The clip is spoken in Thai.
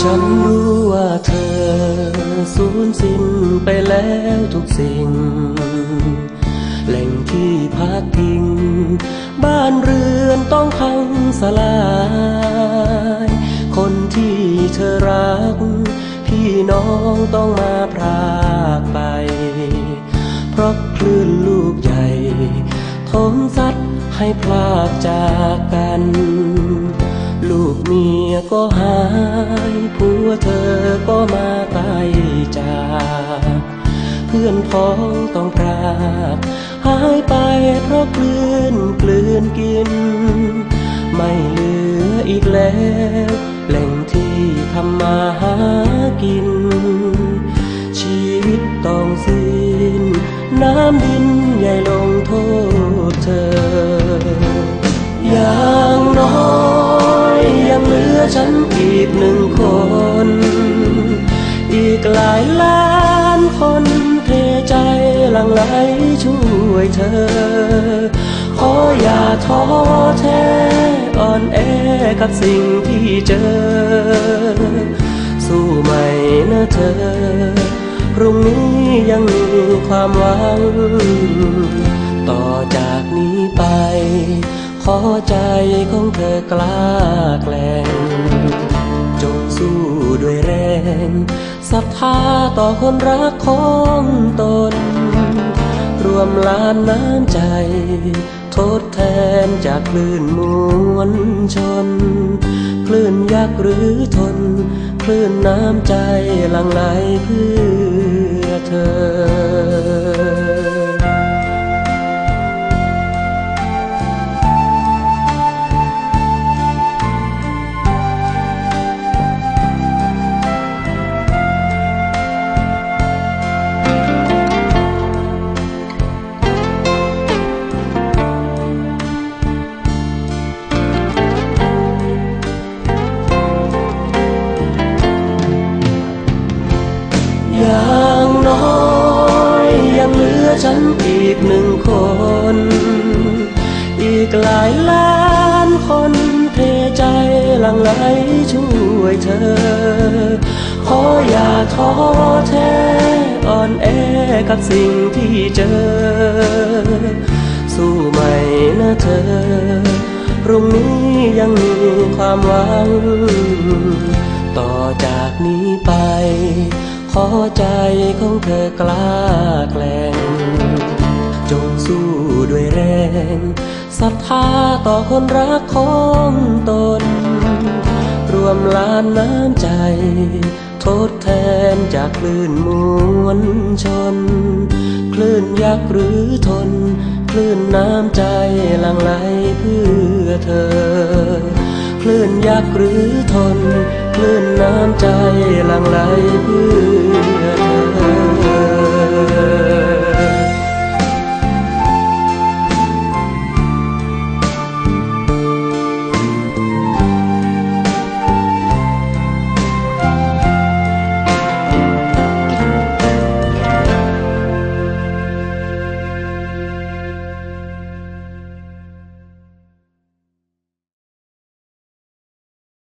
ฉันรู้ว่าเธอ สูญสิ้นไปแล้วทุกสิ่ง แหล่งที่พักพิง บ้านเรือนต้องพังสลาย คนที่เธอรัก พี่น้องต้องมาพรากไป เพราะคลื่นลูกใหญ่ทมซัดให้พลากจากกัน ลูกเมียก็หาย วเธอก็มาตายจากเพื่อนพ้องต้องพรากหายไปเพราะกลืนกลืนกิน ไม่เหลืออีกแล้วแหล่งที่ทำมาหากิน ชีวิตต้องสิ้น น้ำดินใหญ่ลง กหลายล้านคนเทใจหลั่งไหลช่วยเธอ ขออย่าท้อแท้อ่อนแอกับสิ่งที่เจอ สู้ใหม่นะเธอพรุ่งนี้ยังมีความหวัง ต่อจากนี้ไป ขอใจของเธอกล้าแกล้งจงสู้ด้วยแร งศรัทธาต่อคนรักของตน รวมล้านน้ำใจ ทดแทนจากคลื่นมวลชน คลื่นยักษ์หรือทน คลื่นน้ำใจหลั่งไหลเพื่อเธอ อีกหนึ่งคน อีกหลายล้านคนเทใจหลั่งไหลช่วยเธอ ขออย่าท้อแท้อ่อนแอกับสิ่งที่เจอ สู้ใหม่นะเธอ พรุ่งนี้ยังมีความหวัง ต่อจากนี้ไปขอใจของเธอกล้าแกล้ง งศรัทธาต่อคนรักของตน รวมล้านน้ำใจ ทดแทนจากคลื่นมวลชน คลื่นยักษ์หรือทน คลื่นน้ำใจหลั่งไหลเพื่อเธอ คลื่นยักษ์หรือทน คลื่นน้ำใจหลั่งไหลเพื่อ